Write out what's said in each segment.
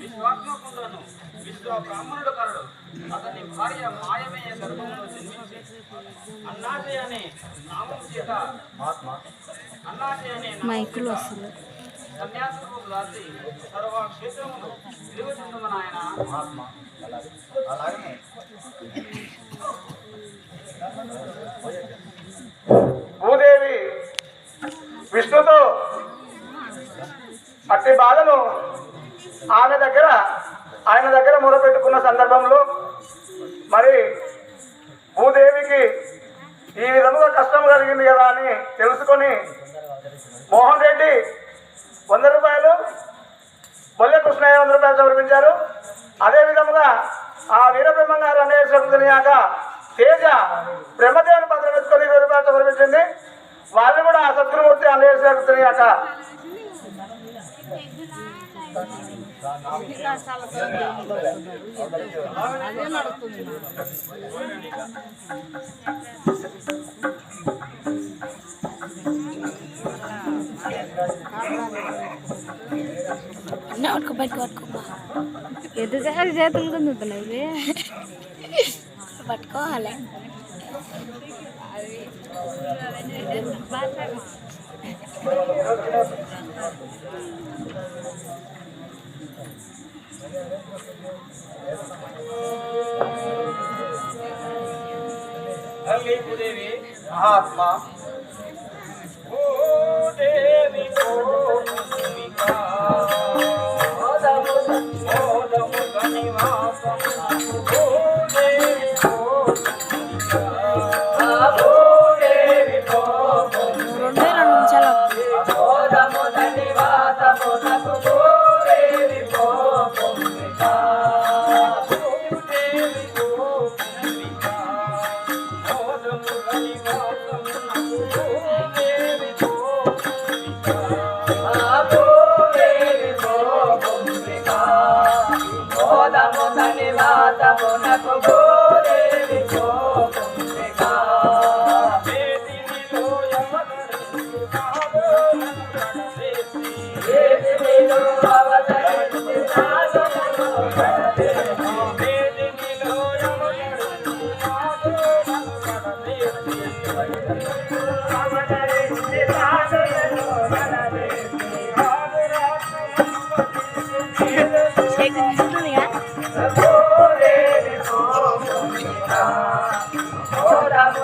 విశ్వ బ్రాహ్మణుడు కరుడు అతని భార్య మాయమయ్య గర్భంలో జన్మించి అన్నాశయ అనే నామం చేత అన్నాశయ అనే మైకులు వస్తుంది సన్యాసము దాచి సర్వ క్షేత్రమును విలువ చెందమని ఆయన అలాగనే భూదేవి ఈ విధముగా కష్టం కలిగింది కదా అని తెలుసుకొని మోహన్ రెడ్డి వంద రూపాయలు బొల్లె కృష్ణయ్య వంద రూపాయలు సమర్పించారు. అదే విధముగా ఆ వీరబ్రహ్మ గారు అనే సమర్పించాక తేజ బ్రహ్మదేవుని పత్రం ఎత్తుకొని ఇరవై రూపాయలు సమర్పించింది. వాళ్ళు కూడా ఆ సద్గురుమూర్తి అనే సమర్పించాక అదే నడుస్తుంది ఎదుగుసారి చేతులు గుంజుతున్నాయి పట్టుకోవాలి తల్లి దేవి మహాత్మా. భూదేవి భూమికా మోదము మోదము గణివాసము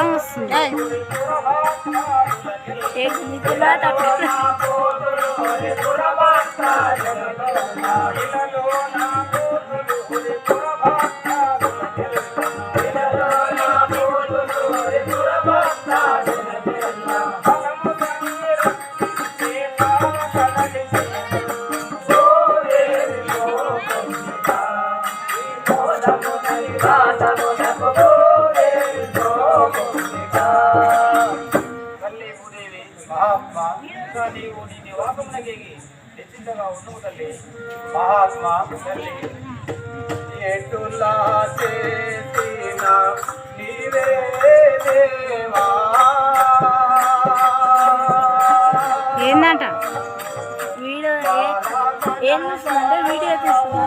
బాగా వస్తుంది తల్లి మహాత్మ ఇంకా నీవు నీ నివాసమునకేగి నిశ్చింతగా ఉండవు తల్లి. మహాత్మ తల్లి ఎటులా చేసిన నీవే దేవా? ఏందంట? వీడియో ఏం చూస్తుందంటే వీడియో తీస్తున్నా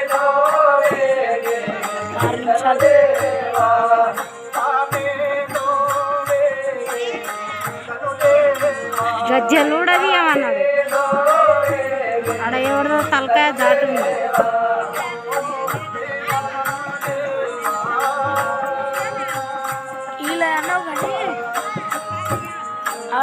దాటుంది ఇలా అన్నావు కానీ ఆ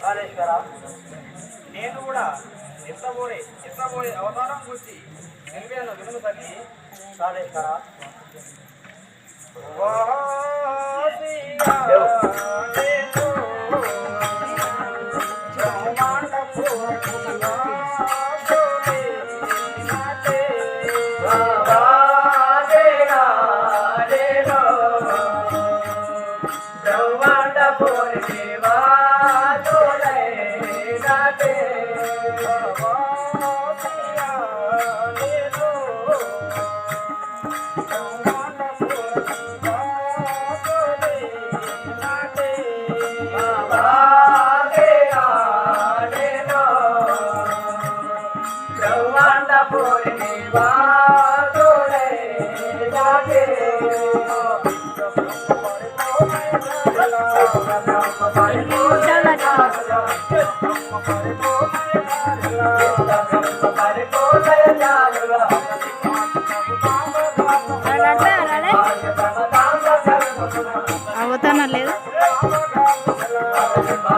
కాళేశ్వర నేను కూడా ఎత్తబోయే ఎత్తబోయే అవతారం గురించి తెలిపాను వినుము తల్లి. కాళేశ్వర Deus.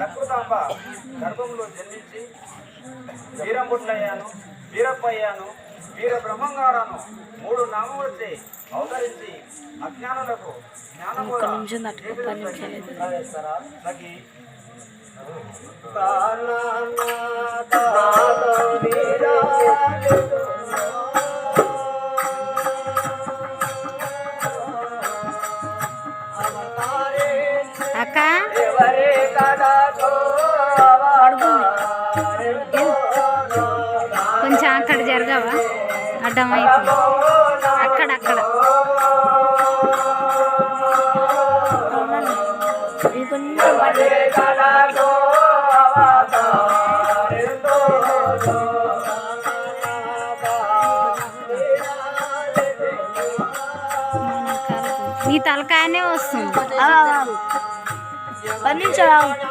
ప్రకృతాంబ గర్భంలో జన్మించి వీరముట్లయ్యాను వీరప్ప అయ్యాను వీర బ్రహ్మంగారాను మూడు నామములచే అవతరించి అజ్ఞానులకు జ్ఞానము అడ్డమైతుంది అక్కడ అక్కడ ఇది కొంచెం పడి నీ తలకాయనే వస్తుంది. పది నిమిషాలు.